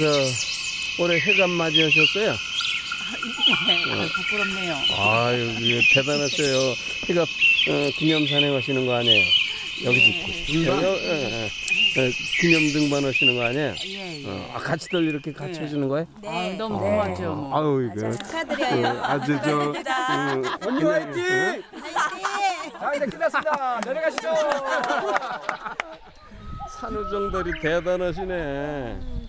저, 올해 해감 맞이하셨어요? 네, 부끄럽네요. 아유, 이거 대단하셔요. 해가, 어, 기념 산행하시는 거 아니에요? 여기서 네. 있고. 여, 여, 예, 예. 기념 등반 하시는 거 아니에요? 예, 예. 어, 아, 같이들 이렇게 같이 네. 하시는 거예요? 아, 너무 고맙죠. 뭐. 아유, 이거. 축하드려요. 어, 아주 저, 음, 언니 화이팅! 화이팅! 자 이제 끝났습니다. 내려가시죠. 산후정들이 대단하시네.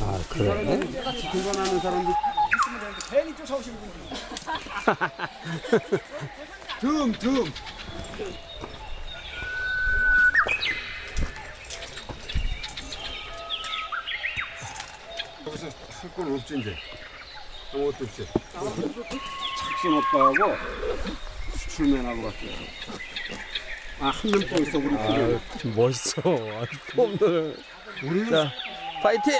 아, 그래? 등반하는 사람들 괜히 쫓아오시는 분들. 등 등. 여기서 쓸건 없지 이제. 아무것도 없지. 착순 오빠하고 수출맨하고 갔어요. 아한 명 또 있어 우리 팀에. 아, 좀 멋있어. 아주 폼들. 우리는 자, 파이팅!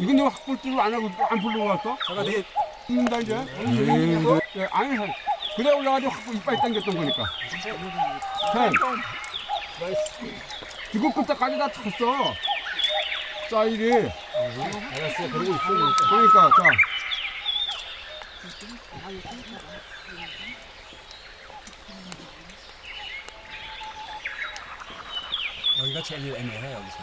이건 내가 학벌집을 안 하고 안 부르고 왔어? 제가 되 게 있는다 이제. 예, 아니 그래 올라가지고 학벌 이빨 당겼던 거니까. 형. 이거 끝까지 다 탔어. 사일이. 알았어, 그러고 있어. 그러니까 자. 여기가 제일 애매해 여기서.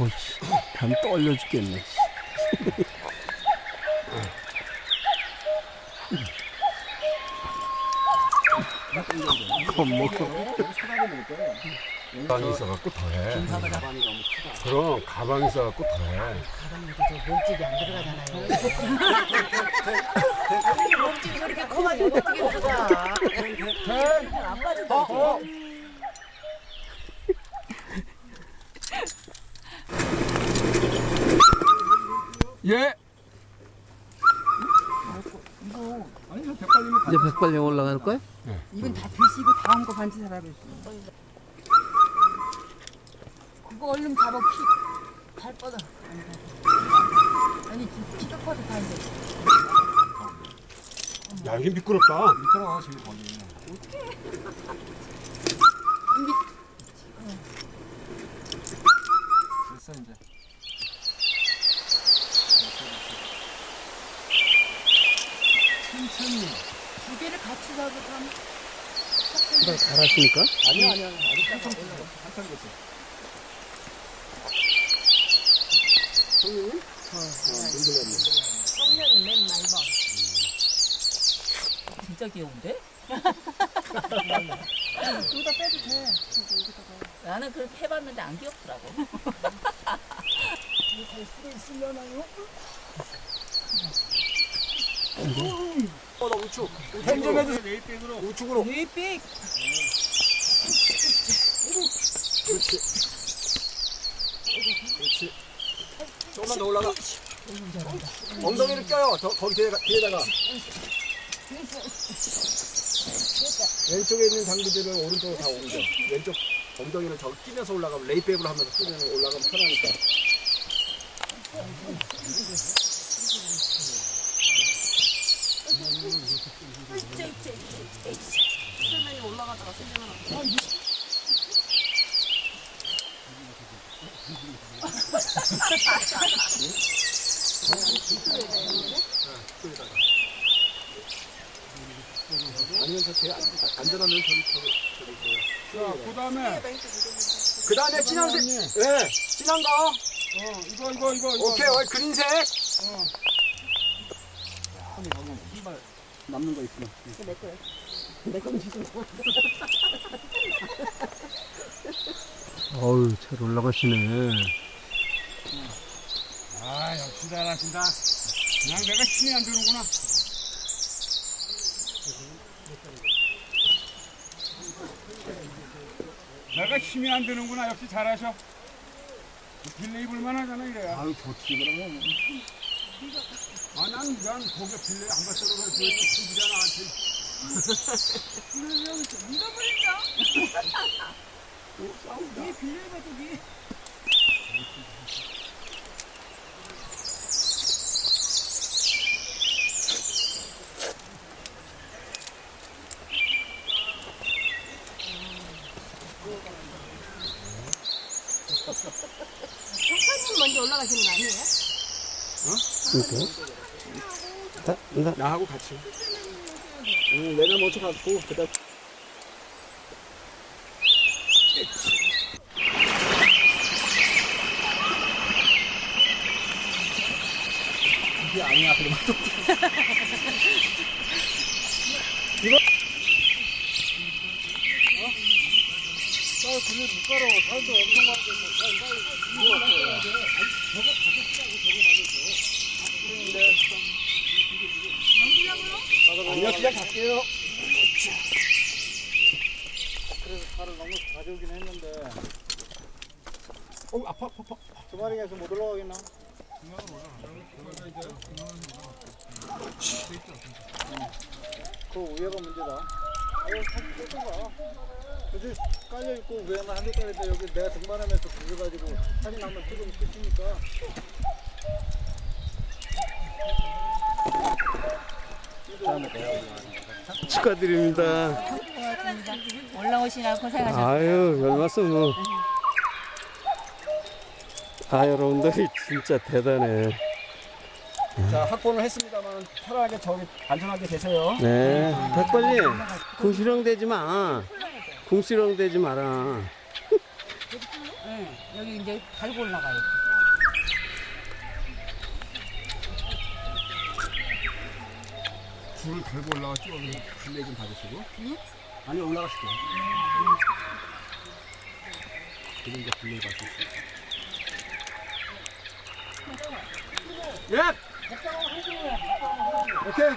오씨, 단 떨려 죽겠네. 겁먹고. 가방이 있어갖고 더해. 그럼 가방이 있어갖고 더해. 몸집이 안 들어가잖아요. 몸집이 저렇게 커가지고 어떻게 들어가? 안 빠져도 예. 이제 백발령 올라갈 거야? 이건 다 드시고 다음 거 반지 사라고 했어. 그거 얼른 잡아 피. 발 뻗어. 아니 지금 피가 커서 다는데 야 이게 미끄럽다. 미끄러워 지금 거기. 됐어 이제. 천천히. 두 개를 같이 잡고 참. 나 잘하십니까? 아니야 아니야 아직 한참. 한참 됐어. 성년은 맨 많이 봐. 진짜 귀여운데? 여기다 빼도 돼. 나는 그렇게 해봤는데 안 귀엽더라고. 어나 우측. 펜좀 해주세요. 우측으로. 뇌빅 그렇지. 그렇지. 조금만 더 올라가. 엉덩이를 껴요. 저, 거기 뒤에가, 뒤에다가. 왼쪽에 있는 장비들은 오른쪽으로 다 옮겨. 왼쪽 엉덩이를 저기 끼면서 올라가면 레이백으로 하면서 끼면 올라가면 편하니까. 아니면 저 안- 안전하면 저기 저기 저기 뭐야. 자 그다음에 그 다음에 진한 색. 예, 진한 거. 어 이거 이거 이거 이거. 오케이, 어, 그린색. 남는 거 있으면. 어우, 잘 올라가시네. 아 역시 잘하신다. 그냥 내가 힘이 안 드는구나. 내가 힘이 안 드는구나. 역시 잘하셔. 빌레 입을만 하잖아 이래야. 아유 좋지 그러면. 아, 난, 난 거기 빌레 안 갔다고 그래서 왜큰 지가 나한테. 선생님 먼저 올라가시는 거 아니에요? 그러니까. 나, 나, 나하고 같이. 응, 내가 먼저 갔고 그다음. 이게 아니야 그러면 또. 이거. 어? 아, 그래 못 가러 사람도 엄청 많은데 빨리 빨리 이거 어때요? 저거 가서 쓰라고 저거 받았어. 아니요 그냥 갈게요. 그래서 차를 너무 가져오긴 했는데 어 아파 아파 아파. 두 마리에서 못 올라가겠나? 그 위에가 문제다. 아유, 사진. 그지 깔려 있고 위에는 한대 깔려 있다. 여기 내가 등반하면서 구겨가지고 사진 한번 찍으면 끝이니까. 축하드립니다. 올라오시나 고생하셨어요. 아유, 별 말씀 뭐. 아, 여러분들이 진짜 대단해. 자 확보는 했습니다만 편하게 저기 안전하게 계세요. 네. 백발리, 궁시렁 대지 마. 궁시렁 대지 마라. 응, 여기 이제 달고 올라가요. 줄을 달고 올라갔죠. 빌레 좀 받으시고. 아니 올라가실게요. 그리고 이제 빌레 받으시고. 예. 오케이.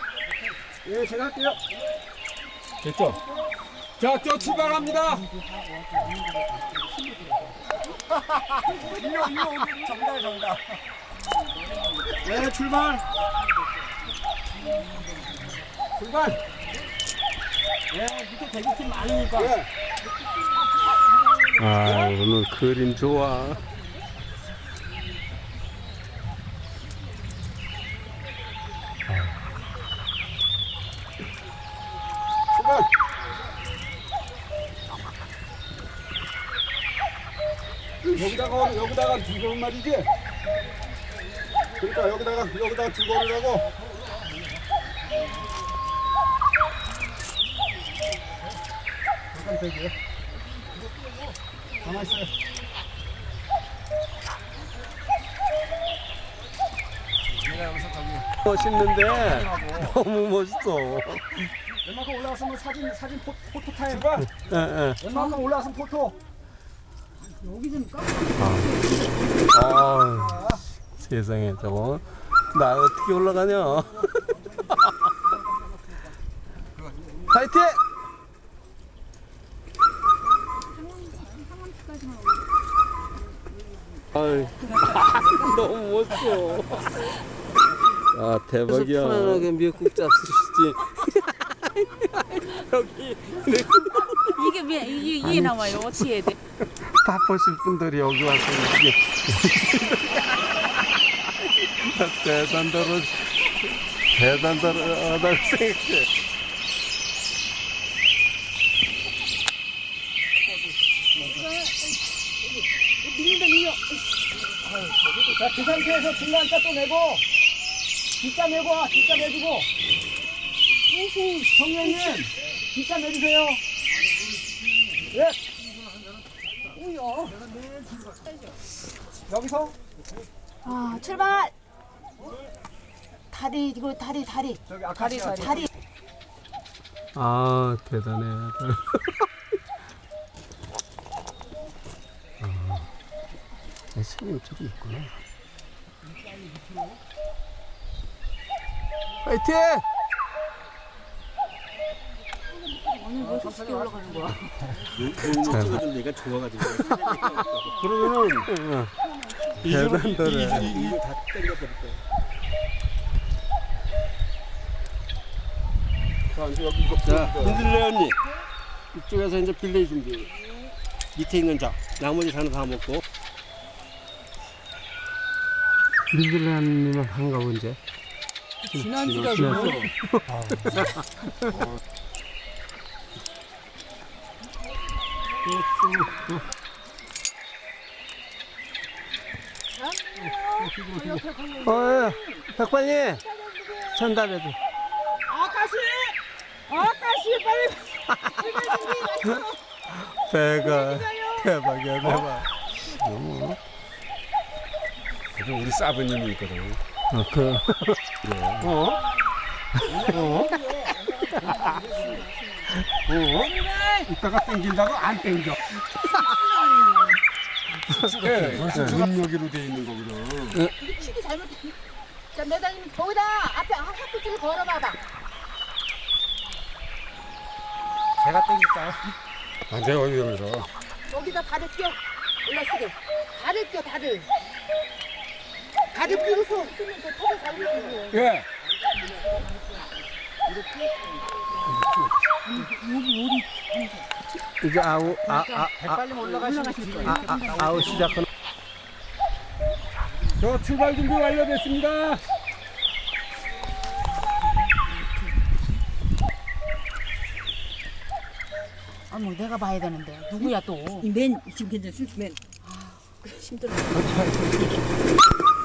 예, 제가 할게요. 됐죠? 자, 저 출발합니다. 이요, 정답, 정답. 네, 출발. 출발. 네, 밑에 대기팀 많으니까. 네. 아, 오늘 그림 좋아. 여기다가 여기다가 두고 말이지. 그러니까 여기다가 여기다가 두고 오라고. 잠깐 대기요. 가만 있어요. 저기 멋있는데 너무 멋있어. 웬만큼 올라왔으면 사진 사진 포, 포토 타임. 웬만큼 올라왔으면 포토. 아, 세상에 저거 나 어떻게 올라가냐? 파이팅! 아이, 너무 멋져. 아 대박이야. 편안하게 미역국 잡수시지. 여기 이게 왜 이게, 이게 나와요? 어떻게 해야 돼? 바쁘실 분들이 여기 와서 이게 대단도로 대단도로하다고 생각해. 자, 그 상태에서 중간 자 또 내고, 뒷자 내고 와, 뒷자 내주고. 성현님, 뒷자 내주세요. 예. 여기서 아 출발. 다리 이거 다리 다리 저기 아카시아 다리, 다리. 아 대단해. 아, 스님 저기 있구나. 파이팅! 그러면은 대단더래. 자 이제 여기 이거 자, 흔들래 언니. 이쪽에서 이제 빌레이 준비. 밑에 있는 자, 나머지 자는 다 먹고. 민들레님은 한가 본데. 지난 주가 어, 백반님 전달해줘. 배가 대박이야 대박. 그래도 우리 사부님이 있거든 어, 그 이따가 땡긴다고 안 땡겨 네, 능력으로 돼 있는 거거든 치기 잘못. 자 매달리면 거기다 앞에 한 학구줄 걸어봐봐. 제가 땡길까요? 안 돼, 어디 그래서. 여기다 다들 끼워 올라쓰게. 다들 끼워 다들. 다들 끼고서 쓰면 저 턱을 잡으면 돼요. 예. 이 제 아우 아아 빨리 올라가시면 아, 아, 아우 시작은 저 출발 준비 완료됐습니다. 아, 뭐 내가 봐야 되는데. 누구야 또? 맨 지금 괜찮습 맨. 힘들어.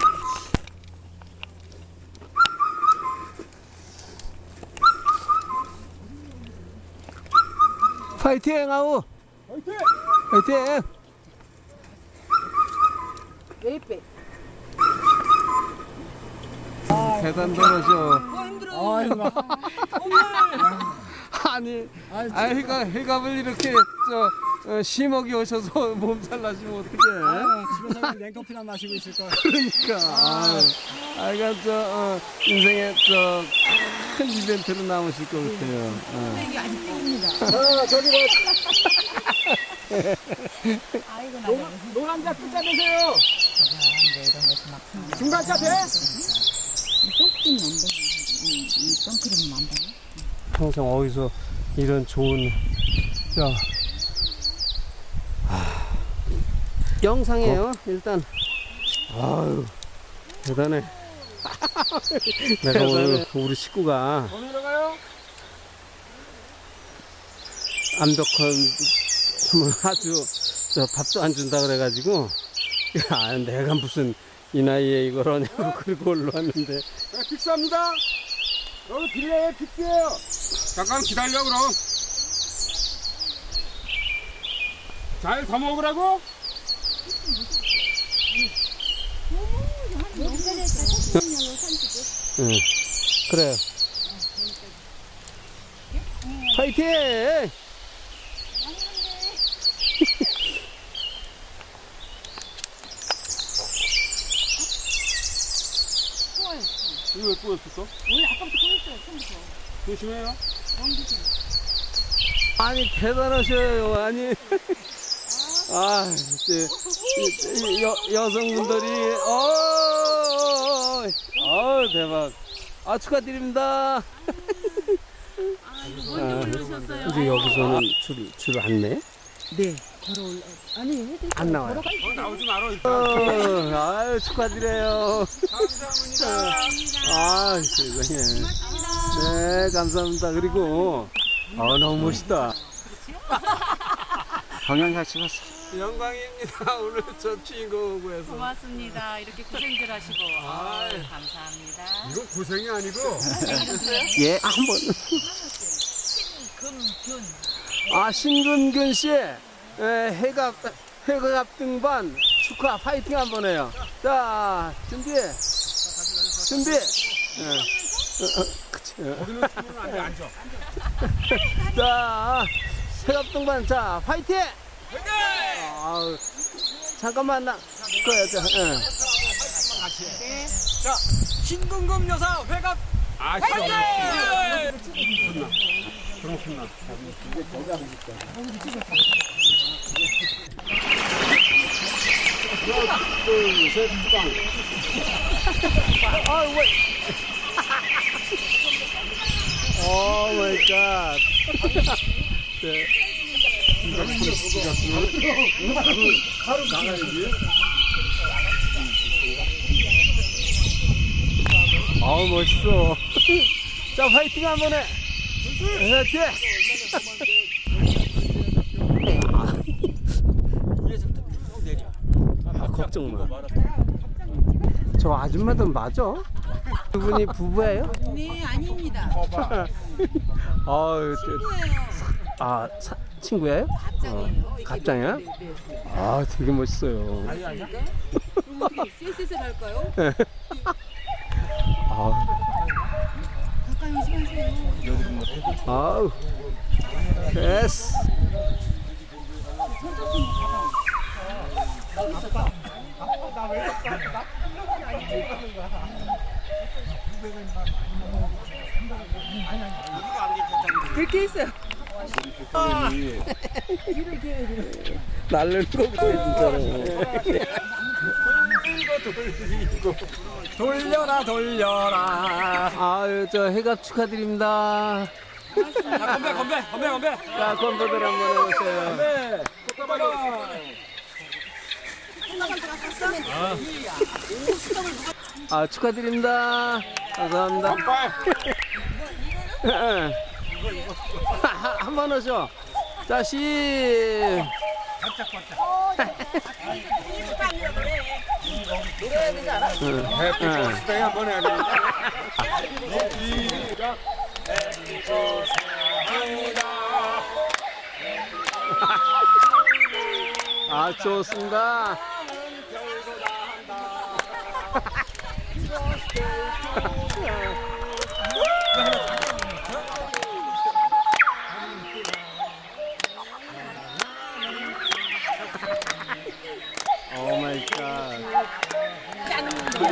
파이팅 아우. 화이팅! 파이팅. 왜 빼? 대단 떨어져. 아니 아니 해가 해갑을 이렇게 저 어, 심하게 오셔서 몸살 나시면 어떡해? 집에서 냉커피나 마시고 있을 거야. 그러니까. 아, 아 이건 저 어, 인생의 저 큰 이벤트로 남으실 것 같아요 어. 자, 저기 뭐 아이고 나. 노란 자 끝자 되세요. 중간 자 돼? 쏙안 돼. 이 선크림은 안 돼. 평생 어디서 이런 좋은 야 아, 영상이에요 일단 아유 대단해 내가 오늘 우리 식구가? 암벽헌 아주 저 밥도 안 준다 그래가지고 야 내가 무슨 이 나이에 이걸 하냐고 그러고 올라왔는데 자, 픽스합니다. 여기 빌레에 픽스예요. 잠깐 기다려, 그럼. 잘 더 먹으라고? 응. 그래요. 파이팅! 이거 왜 뿌렸을까? 원래 아까부터 꺼냈어요. 처음부터. 조심해요. 아니, 대단하셔요. 아니. 아, 이제, 이- 이 여, 여성분들이, 어, 어, 대박. 아, 축하드립니다. 먼저 올르셨어요. 이제 여기서는 줄, 줄안 내? 네. 걸어 올라. 아니 해드릴게요. 안 나와요. 어, 나오지 마라, 일단. 어, 아유, 축하드려요. 감사합니다. 아, 세상에. 네, 감사합니다. 그리고, 아, 너무 멋있다. 동영상 찍었어. 영광입니다. 오늘 저 주인공 구해서. 고맙습니다. 이렇게 고생들 하시고. 아유, 감사합니다. 이건 고생이 아니고. 예, 한 번. 금균. 아, 신근균 씨, 에, 해갑, 해갑 등반 축하 파이팅 한 번 해요. 자, 준비. 준비. 예. 어, 어, 그치. 어. 거기는 손은 안 돼, 앉아. 자, 해갑 등반, 자, 파이팅! 아우, 잠깐만, 나, 그거야, 자, 예. 신금금 여사 회갑 아, 씨. 둘셋 빵. 아, 왜? 오 마이 갓. 네. 아우 멋있어. 자 파이팅 한번 해. 파이팅. 아 걱정 마. 저 아줌마들 맞아? 두 분이 부부예요? 네, 아닙니다. 아유, 저- 친구예요. 아 사- 친구예요? 갑장이에요. 이게 갑장이야? 네, 네, 네. 아 되게 멋있어요. 그럼 어떻게 쎄쎄쎄 할까요? 아, 가까이 오지 마세요. 아우, 됐어. 그렇게 했어요. 날르는 거부터 진짜로. 돌려라 돌려라. 아유 저 해갑 축하드립니다. 자 건배 건배 건배 건배. 자 건배들 한번 해보세요. 건배. 아 축하드립니다. 감사합니다. 한 번 하죠. 자 시. 응. 네, 한번 해야 되는데. 아 좋습니다.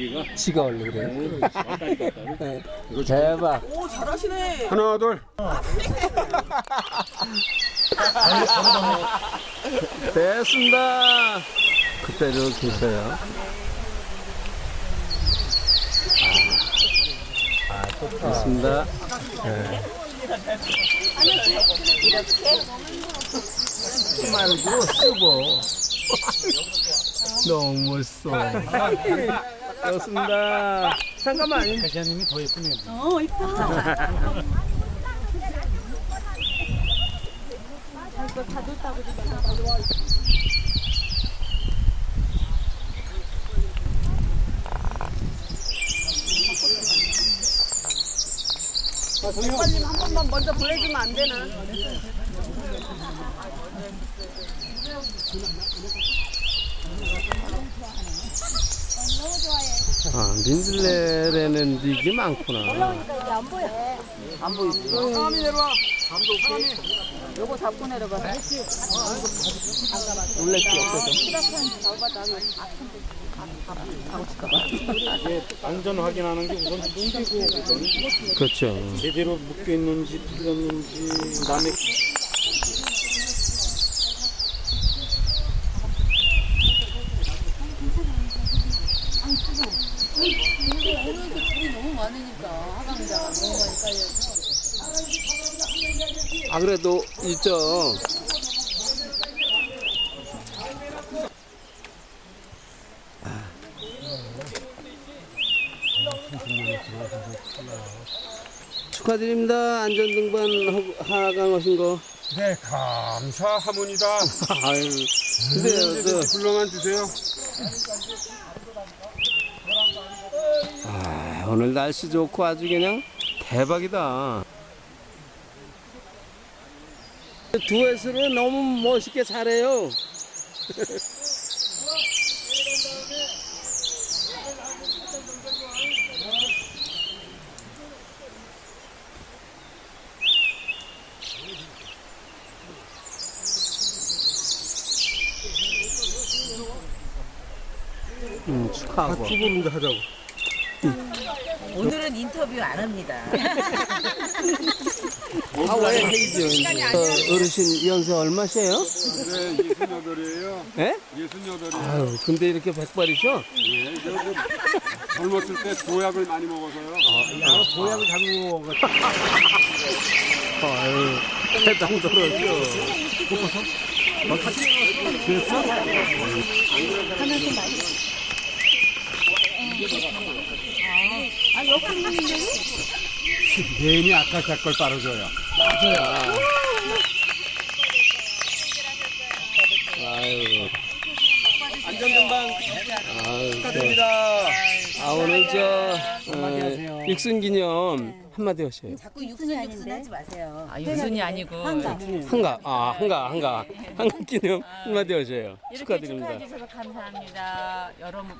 자기가 지가 원래 그래. 네. 대박. 하나 둘. 됐습니다. 그때로 계셔요. 아, 됐습니다. 네. 말고 쓰고. 너무 멋있어. 좋습니다. 잠깐만. 회장님이 더 예쁘네요. 어, 이뻐. 한 번만 먼저 보내주면 안 되나? 아, 민들레에는 닉이 많구나. 요거 잡고 내려가. 놀랬지, 없어서. 안전 확인하는 게 우선 문제고 그렇죠. 제대로 묶여 있는지 풀렸는지 그다음에 오늘도 줄이 너무 많으니까 하강자가 너무 많이 깔려서. 아, 그래도 있죠. 축하드립니다. 안전등반 허- 하강 하신 거. 네 감사합니다. 아유, 근데 그, 불렁한 주세요. 아, 오늘 날씨 좋고 아주 그냥 대박이다. 두회수를 너무 멋있게 잘해요. 음, 축하하고. 다 죽었는데 하자고. 오늘은 인터뷰 안 합니다. 아, 왜 해이죠? 어, 어르신 연세 얼마세요? 네, 예순여덟이에요. 예? 예순여덟이에요. 아유, 근데 이렇게 백발이죠? 예, 저도 젊었을 때 보약을 많이 먹어서요. 보약을 잘 먹어. 아유, 대당 들었죠. 괜히 아까 걸 빨아줘요. 아유. 안전등반. 축하드립니다. 아, 오늘 저, 어, 육순 기념 한마디 하세요. 자꾸 육순이 아닌데. 하지 마세요. 아, 유순이 아니고 한가, 아, 한가, 한가. 한가 기념 한마디 하세요. 이렇게 축하드립니다. 축하해 주셔서 감사합니다. 여러분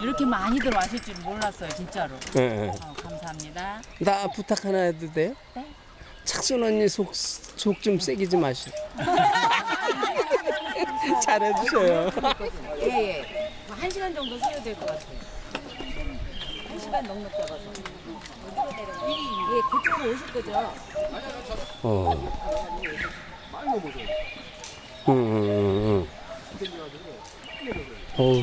이렇게 많이들 와실 줄 몰랐어요, 진짜로. 예, 예. 어, 감사합니다. 나 부탁 하나 해도 돼요? 네. 착순 언니 속, 속 좀 세게 좀 하시. 잘해주세요. 예, 예. 뭐한 시간 정도 소요될 것 같아요. 한 시간 넉넉 잡아서. 예, 그쪽으로 오실 거죠? 어. 응, 응, 응, 응. 어우.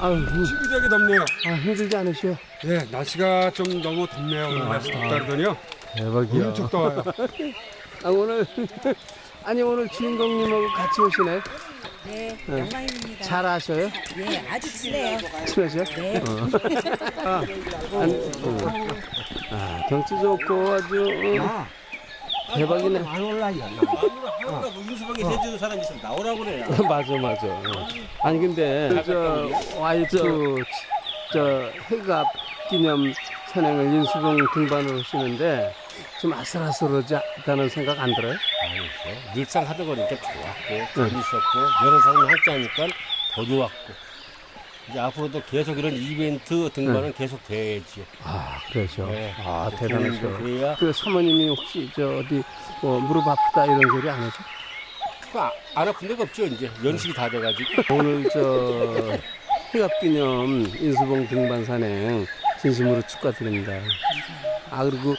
아유, 힘- 시기적이 덥네요. 아, 힘들지 않으시오? 네, 날씨가 좀 너무 덥네요. 오늘 날씨 덥다 그러더니요. 대박이야. 엄청 더워요. 아, 오늘, 아니, 오늘 주인공님하고 같이 오시네. 네, 영광입니다. 잘 아셔요? 예, 아주 친해요. 친하셔? 네. 아, 아니, 어. 아, 경치 좋고 아주 어, 대박이네. 안 올라요. 하루가 문수방에 해주는 사람이 있으면 나오라고 그래요. 맞아, 맞아. 어. 아니, 근데 저 와이프 저 해갑 기념 산행을 인수봉 등반을 하시는데 좀 아슬아슬하지 않다는 생각 안 들어요? 아니죠. 늘상 하던 거니까 좋았고 재밌었고 여러 사람이 함께 하니까 더 좋았고 이제 앞으로도 계속 이런 이벤트 등반은 계속 돼야지요. 아, 그러죠. 네. 아, 대단하셔. 그래야 그 사모님이 혹시 저 어디 뭐 무릎 아프다 이런 소리 안 하죠? 그 아- 안 아픈 데가 없죠. 이제 연식이 다 돼가지고 오늘 저 해갑기념 인수봉 등반 산행 진심으로 축하드립니다. 아 그리고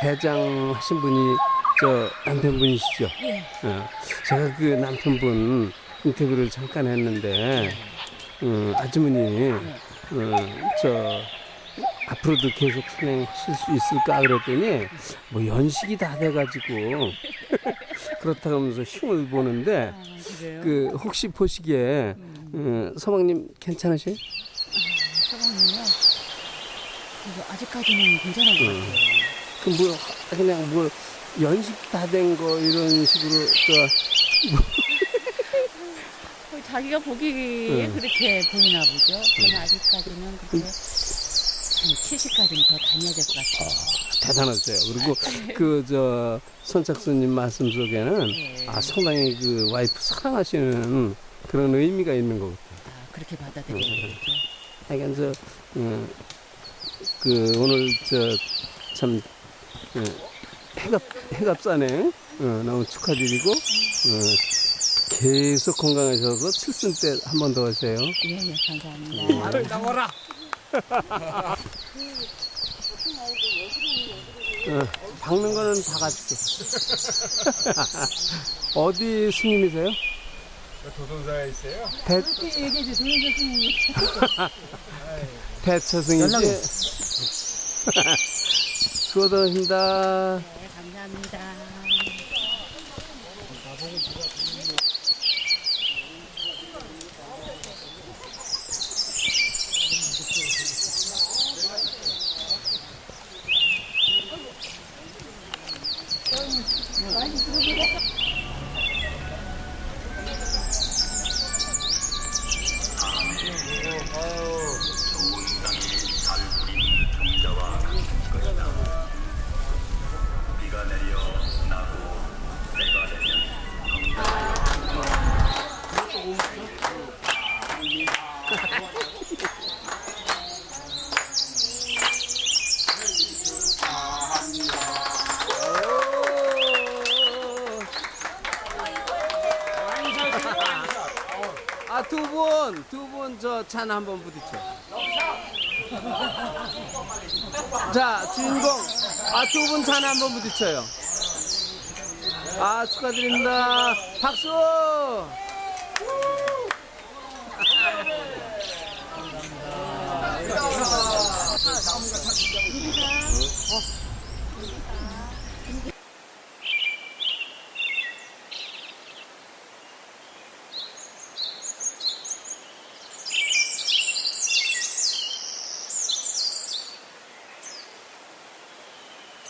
대장 하신 분이 저 남편분이시죠? 예. 어, 제가 그 남편분 인터뷰를 잠깐 했는데 음, 아주머니 음, 저 앞으로도 계속 산행하실 수 있을까 그랬더니 뭐 연식이 다 돼가지고 그렇다고 하면서 힘을 보는데 그 혹시 보시기에 음, 서방님 괜찮으세요? 서방님요. 아직까지는 괜찮은 것 같아요. 그뭐 그냥 뭐 연식 다 된 거 이런 식으로 저 거의 자기가 보기에 응. 그렇게 보이나 보죠. 저는 아직까지는 그렇게 한 70까지는 더 다녀야 될 것 같아요. 대단하세요. 그리고 그 저 선착순님 말씀 속에는 예. 아 상당히 그 와이프 사랑하시는 그런 의미가 있는 것 같아요. 아, 그렇게 받아들여야 되겠죠. 하여간 저, 어, 그 오늘 저참 어, 해갑 해갑산행 어, 너무 축하드리고 어, 계속 건강하셔서 칠순 때 한 번 더 하세요. 예, 예, 감사합니다. 어, 박는 거는 다 가줄게. 어디 스님이세요? 도전사에 있어요. 대, 얘기해줘, 도현서 스님이. 대처승이지? 수고하셨습니다. 네, 감사합니다. 분, 두 분 저 찬 한번 부딪혀. 자, 주인공. 아, 두 분 찬 한번 부딪혀요. 아, 축하드립니다. 박수!